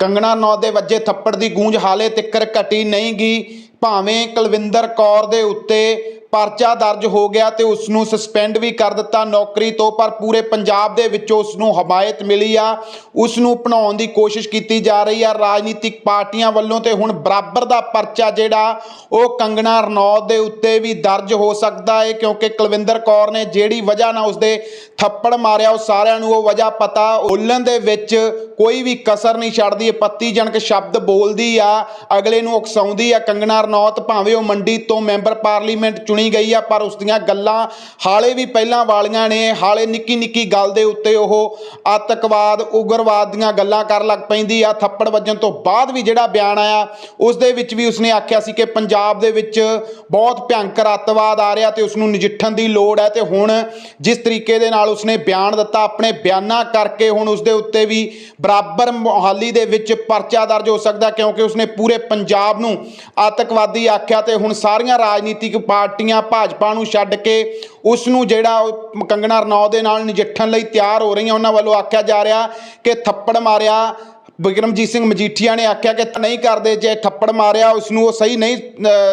ਕੰਗਣਾ ਨੌ ਦੇ ਵੱਜੇ ਥੱਪੜ ਦੀ ਗੂੰਜ ਹਾਲੇ ਤਿੱਕਰ ਘਟੀ ਨਹੀਂ ਗਈ ਭਾਵੇਂ ਕੁਲਵਿੰਦਰ ਕੌਰ ਦੇ ਉੱਤੇ ਪਰਚਾ ਦਰਜ ਹੋ ਗਿਆ ਤੇ ਉਸ ਨੂੰ ਸਸਪੈਂਡ ਵੀ ਕਰ ਦਿੱਤਾ ਨੌਕਰੀ ਤੋਂ, ਪਰ ਪੂਰੇ ਪੰਜਾਬ ਦੇ ਵਿੱਚੋਂ ਉਸ ਨੂੰ ਹਮਾਇਤ ਮਿਲੀ ਆ। ਉਸ ਨੂੰ ਬਣਾਉਣ ਦੀ ਕੋਸ਼ਿਸ਼ ਕੀਤੀ ਜਾ ਰਹੀ ਆ ਰਾਜਨੀਤਿਕ ਪਾਰਟੀਆਂ ਵੱਲੋਂ ਤੇ ਹੁਣ ਬਰਾਬਰ ਦਾ ਪਰਚਾ ਜਿਹੜਾ, ਉਹ ਕੰਗਣਾ ਰਣੌਤ ਦੇ ਉੱਤੇ ਵੀ ਦਰਜ ਹੋ ਸਕਦਾ ਹੈ ਕਿਉਂਕਿ ਕੁਲਵਿੰਦਰ ਕੌਰ ਨੇ ਜਿਹੜੀ ਵਜ੍ਹਾ ਨਾਲ ਉਸਦੇ ਥੱਪੜ ਮਾਰਿਆ, ਉਹ ਸਾਰਿਆਂ ਨੂੰ ਉਹ ਵਜ੍ਹਾ ਪਤਾ। ਬੋਲਣ ਦੇ ਵਿੱਚ ਕੋਈ ਵੀ ਕਸਰ ਨਹੀਂ ਛੱਡਦੀ ਇਹ ਪੱਤੀਜਨਕ ਸ਼ਬਦ ਬੋਲਦੀ ਆ, ਅਗਲੇ ਨੂੰ ਉਕਸਾਉਂਦੀ ਆ ਕੰਗਣਾ ਰਣੌਤ, ਭਾਵੇਂ ਉਹ ਮੰਡੀ ਤੋਂ ਮੈਂਬਰ ਪਾਰਲੀਮੈਂਟ ਚੁਣੀ ਗਈ ਆ, ਪਰ ਉਸ ਦੀਆਂ ਗੱਲਾਂ ਹਾਲੇ ਵੀ ਪਹਿਲਾਂ ਵਾਲੀਆਂ ਨੇ। ਹਾਲੇ ਨਿੱਕੀ ਨਿੱਕੀ ਗੱਲ ਦੇ ਉੱਤੇ ਉਹ ਆਤੰਕਵਾਦ, ਉਗਰਵਾਦ ਦੀਆਂ ਗੱਲਾਂ ਕਰਨ ਲੱਗ ਪੈਂਦੀ ਆ। ਥੱਪੜ ਵੱਜਣ ਤੋਂ ਬਾਅਦ ਵੀ ਜਿਹੜਾ ਬਿਆਨ ਆਇਆ, ਉਸ ਦੇ ਵਿੱਚ ਵੀ ਉਸਨੇ ਆਖਿਆ ਸੀ ਕਿ ਪੰਜਾਬ ਦੇ ਵਿੱਚ ਬਹੁਤ ਭਿਅੰਕਰ ਅੱਤਵਾਦ ਆ ਰਿਹਾ ਤੇ ਉਸ ਨੂੰ ਨਜਿੱਠਣ ਦੀ ਲੋੜ ਹੈ ਤੇ ਹੁਣ ਜਿਸ ਤਰੀਕੇ ਦੇ ਨਾਲ ਉਸਨੇ ਬਿਆਨ ਦਿੱਤਾ, ਆਪਣੇ ਬਿਆਨਾਂ ਕਰਕੇ ਹੁਣ ਉਸ ਦੇ ਉੱਤੇ ਵੀ ਬਰਾਬਰ ਮੋਹਾਲੀ ਦੇ ਵਿੱਚ ਪਰਚਾ ਦਰਜ ਹੋ ਸਕਦਾ, ਕਿਉਂਕਿ ਉਸਨੇ ਪੂਰੇ ਪੰਜਾਬ ਨੂੰ ਆਤੰਕਵਾਦੀ ਆਖਿਆ ਤੇ ਹੁਣ ਸਾਰੀਆਂ ਰਾਜਨੀਤਿਕ ਪਾਰਟੀਆਂ ਭਾਜਪਾ ਨੂੰ ਛੱਡ ਕੇ ਉਸ ਨੂੰ ਜਿਹੜਾ ਕੰਗਣਾ ਰਣੌਤ ਦੇ ਨਾਲ ਨਜਿੱਠਣ ਲਈ ਤਿਆਰ ਹੋ ਰਹੀਆਂ ਉਹਨਾਂ ਵੱਲੋਂ ਆਖਿਆ ਜਾ ਰਿਹਾ ਕਿ ਥੱਪੜ ਮਾਰਿਆ ਬਿਕਰਮਜੀਤ ਸਿੰਘ ਮਜੀਠੀਆ ਨੇ ਆਖਿਆ ਕਿ ਨਹੀਂ ਕਰਦੇ, ਜੇ ਥੱਪੜ ਮਾਰਿਆ ਉਸ ਨੂੰ ਉਹ ਸਹੀ ਨਹੀਂ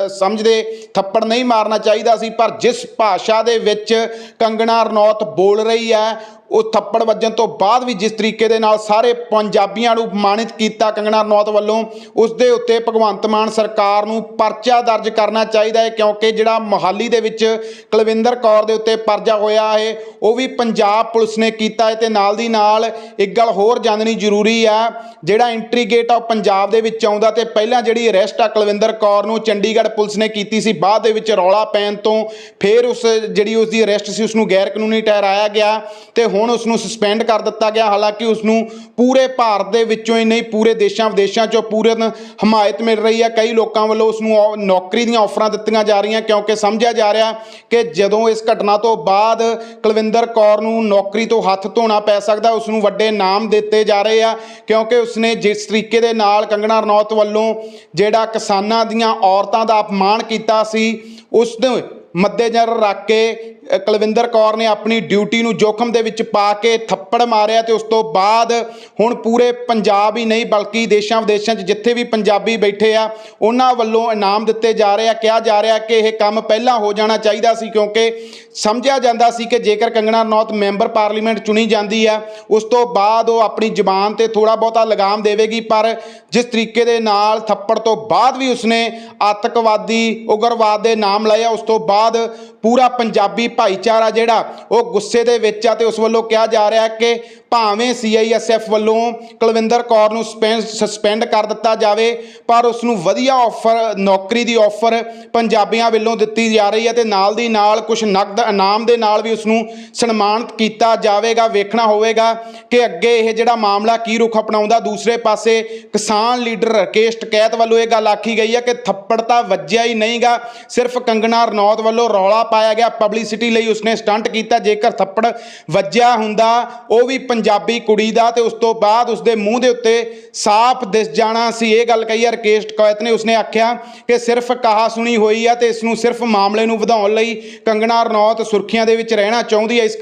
ਸਮਝਦੇ, ਥੱਪੜ ਨਹੀਂ ਮਾਰਨਾ ਚਾਹੀਦਾ ਸੀ, ਪਰ ਜਿਸ ਭਾਸ਼ਾ ਦੇ ਵਿੱਚ ਕੰਗਣਾ ਰਣੌਤ ਬੋਲ ਰਹੀ ਹੈ ਉਹ ਥੱਪੜ ਵੱਜਣ ਤੋਂ ਬਾਅਦ ਵੀ ਜਿਸ ਤਰੀਕੇ ਦੇ ਨਾਲ ਸਾਰੇ ਪੰਜਾਬੀਆਂ ਨੂੰ ਅਪਮਾਨਿਤ ਕੀਤਾ ਕੰਗਣਾ ਰਣੌਤ ਵੱਲੋਂ, ਉਸ ਦੇ ਉੱਤੇ ਭਗਵੰਤ ਮਾਨ ਸਰਕਾਰ ਨੂੰ ਪਰਚਾ ਦਰਜ ਕਰਨਾ ਚਾਹੀਦਾ ਹੈ, ਕਿਉਂਕਿ ਜਿਹੜਾ ਮੋਹਾਲੀ ਦੇ ਵਿੱਚ ਕੁਲਵਿੰਦਰ ਕੌਰ ਦੇ ਉੱਤੇ ਪਰਚਾ ਹੋਇਆ ਹੈ, ਉਹ ਵੀ ਪੰਜਾਬ ਪੁਲਿਸ ਨੇ ਕੀਤਾ ਹੈ ਤੇ ਨਾਲ ਦੀ ਨਾਲ ਇੱਕ ਗੱਲ ਹੋਰ ਜਾਣਨੀ ਜ਼ਰੂਰੀ ਆ, ਜਿਹੜਾ ਐਂਟਰੀ ਗੇਟ ਆ ਉਹ ਪੰਜਾਬ ਦੇ ਵਿੱਚ ਆਉਂਦਾ ਤੇ ਪਹਿਲਾਂ ਜਿਹੜੀ ਅਰੈਸਟ ਆ ਕੁਲਵਿੰਦਰ ਕੌਰ ਨੂੰ ਚੰਡੀਗੜ੍ਹ ਪੁਲਿਸ ਨੇ ਕੀਤੀ ਸੀ, ਬਾਅਦ ਦੇ ਵਿੱਚ ਰੌਲਾ ਪੈਣ ਤੋਂ ਫਿਰ ਉਸ ਜਿਹੜੀ ਉਸ ਦੀ ਅਰੈਸਟ ਸੀ ਉਸ ਨੂੰ ਗੈਰ ਕਾਨੂੰਨੀ ਠਹਿਰਾਇਆ ਗਿਆ ਤੇ ਹੁਣ ਉਸ ਨੂੰ ਸਸਪੈਂਡ ਕਰ ਦਿੱਤਾ ਗਿਆ। ਹਾਲਾਂਕਿ ਉਸ ਨੂੰ ਪੂਰੇ ਭਾਰਤ ਦੇ ਵਿੱਚੋਂ ਹੀ ਨਹੀਂ, ਪੂਰੇ ਦੇਸ਼ਾਂ ਵਿਦੇਸ਼ਾਂ ਚੋਂ ਪੂਰਨ ਹਮਾਇਤ ਮਿਲ ਰਹੀ ਹੈ। ਕਈ ਲੋਕਾਂ ਵੱਲੋਂ ਉਸ ਨੂੰ ਨੌਕਰੀ ਦੀਆਂ ਆਫਰਾਂ ਦਿੱਤੀਆਂ ਜਾ ਰਹੀਆਂ, ਕਿਉਂਕਿ ਸਮਝਿਆ ਜਾ ਰਿਹਾ ਕਿ ਜਦੋਂ ਇਸ ਘਟਨਾ ਤੋਂ ਬਾਅਦ ਕੁਲਵਿੰਦਰ ਕੌਰ ਨੂੰ ਨੌਕਰੀ ਤੋਂ ਹੱਥ ਧੋਣਾ ਪੈ ਸਕਦਾ ਉਸ ਨੂੰ ਵੱਡੇ ਨਾਮ ਦਿੱਤੇ ਜਾ ਰਹੇ ਆ, ਕਿਉਂਕਿ ਉਸਨੇ ਜਿਸ ਤਰੀਕੇ ਦੇ ਨਾਲ ਕੰਗਣਾ ਰਣੌਤ ਵੱਲੋਂ ਜਿਹੜਾ ਕਿਸਾਨਾਂ ਦੀਆਂ ਔਰਤਾਂ ਦਾ ਅਪਮਾਨ ਕੀਤਾ ਸੀ ਉਸ ਨੂੰ ਮੱਦੇਨਜ਼ਰ ਰੱਖ ਕੇ ਕੁਲਵਿੰਦਰ ਕੌਰ ਨੇ ਆਪਣੀ ਡਿਊਟੀ ਨੂੰ ਜੋਖਮ ਦੇ ਵਿੱਚ ਪਾ ਕੇ ਥੱਪੜ ਮਾਰਿਆ ਤੇ ਉਸ ਤੋਂ ਬਾਅਦ ਹੁਣ ਪੂਰੇ ਪੰਜਾਬ ਹੀ ਨਹੀਂ, ਬਲਕਿ ਦੇਸ਼ਾਂ ਵਿਦੇਸ਼ਾਂ 'ਚ ਜਿੱਥੇ ਵੀ ਪੰਜਾਬੀ ਬੈਠੇ ਆ, ਉਹਨਾਂ ਵੱਲੋਂ ਇਨਾਮ ਦਿੱਤੇ ਜਾ ਰਹੇ ਆ। ਕਿਹਾ ਜਾ ਰਿਹਾ ਕਿ ਇਹ ਕੰਮ ਪਹਿਲਾਂ ਹੋ ਜਾਣਾ ਚਾਹੀਦਾ ਸੀ, ਕਿਉਂਕਿ ਸਮਝਿਆ ਜਾਂਦਾ ਸੀ ਕਿ ਜੇਕਰ ਕੰਗਣਾ ਨੌਤ ਮੈਂਬਰ ਪਾਰਲੀਮੈਂਟ ਚੁਣੀ ਜਾਂਦੀ ਆ, ਉਸ ਤੋਂ ਬਾਅਦ ਉਹ ਆਪਣੀ ਜ਼ੁਬਾਨ ਤੇ ਥੋੜਾ ਬਹੁਤਾ ਲਗਾਮ ਦੇਵੇਗੀ, ਪਰ ਜਿਸ ਤਰੀਕੇ ਦੇ ਨਾਲ ਥੱਪੜ ਤੋਂ ਬਾਅਦ ਵੀ ਉਸਨੇ ਆਤੰਕਵਾਦੀ, ਉਗਰਵਾਦ ਦੇ ਨਾਮ ਲਏ ਆ, ਉਸ ਤੋਂ ਬਾਅਦ ਪੂਰਾ ਪੰਜਾਬੀ ਭਾਈਚਾਰਾ ਜਿਹੜਾ ਉਹ ਗੁੱਸੇ ਦੇ ਵਿੱਚ ਆ ਤੇ ਉਸ ਵੱਲੋਂ ਕਿਹਾ ਜਾ ਰਿਹਾ ਕਿ ਭਾਵੇਂ ਸੀਆਈਐਸਐਫ ਵੱਲੋਂ ਕੁਲਵਿੰਦਰ ਕੌਰ ਨੂੰ ਸਪੈਂ- ਸਸਪੈਂਡ ਕਰ ਦਿੱਤਾ ਜਾਵੇ, ਪਰ ਉਸ ਨੂੰ ਵਧੀਆ ਆਫਰ ਨੌਕਰੀ ਦੀ ਆਫਰ ਪੰਜਾਬੀਆਂ ਵੱਲੋਂ ਦਿੱਤੀ ਜਾ ਰਹੀ ਹੈ ਤੇ ਨਾਲ ਦੀ ਨਾਲ ਕੁਝ ਨਕਦ ਇਨਾਮ ਦੇ ਨਾਲ ਵੀ ਉਸ ਨੂੰ ਸਨਮਾਨਿਤ ਕੀਤਾ ਜਾਵੇਗਾ, ਵੇਖਣਾ ਹੋਵੇਗਾ ਕਿ ਅੱਗੇ ਇਹ ਜਿਹੜਾ ਮਾਮਲਾ ਕੀ ਰੁਖ ਅਪਣਾਉਂਦਾ। ਦੂਸਰੇ ਪਾਸੇ ਕਿਸਾਨ ਲੀਡਰ ਰਕੇਸ਼ ਟਕੈਤ ਵੱਲੋਂ ਇਹ ਗੱਲ ਆਖੀ ਗਈ ਹੈ ਕਿ ਥੱਪੜ ਤਾਂ ਵੱਜਿਆ ਹੀ ਨਹੀਂਗਾ, ਸਿਰਫ ਕੰਗਣਾ ਰਣੌਤ ਵੱਲੋਂ ਰੌਲਾ ਪਾਇਆ ਗਿਆ। ਪਬਲਿਸਿਟੀ ਲਈ ਉਸਨੇ ਸਟੰਟ ਕੀਤਾ। ਜੇਕਰ ਥੱਪੜ ਵੱਜਿਆ ਹੁੰਦਾ, ਉਹ ਵੀ ਪੰਜਾਬੀ ਕੁੜੀ ਦਾ ਤੇ ਉਸ ਤੋਂ ਬਾਅਦ ਉਸਦੇ ਮੂੰਹ ਦੇ ਉੱਤੇ ਸਾਫ਼ ਦਿਸ ਜਾਣਾ ਸੀ। ਇਹ ਗੱਲ ਕਹੀ ਹੈ ਰਕੇਸ਼ ਟਕੈਤ ਨੇ ਉਸਨੇ ਆਖਿਆ ਕਿ ਸਿਰਫ ਕਹਾ ਸੁਣੀ ਹੋਈ ਆ ਤੇ ਇਸ ਨੂੰ ਸਿਰਫ ਮਾਮਲੇ ਨੂੰ ਵਧਾਉਣ ਲਈ ਕੰਗਣਾ, ਰਣੌਤ, ਸੁਰਖੀਆਂ ਦੇ ਵਿੱਚ ਰਹਿਣਾ ਚਾਹੁੰਦੀ ਹੈ ਇਸ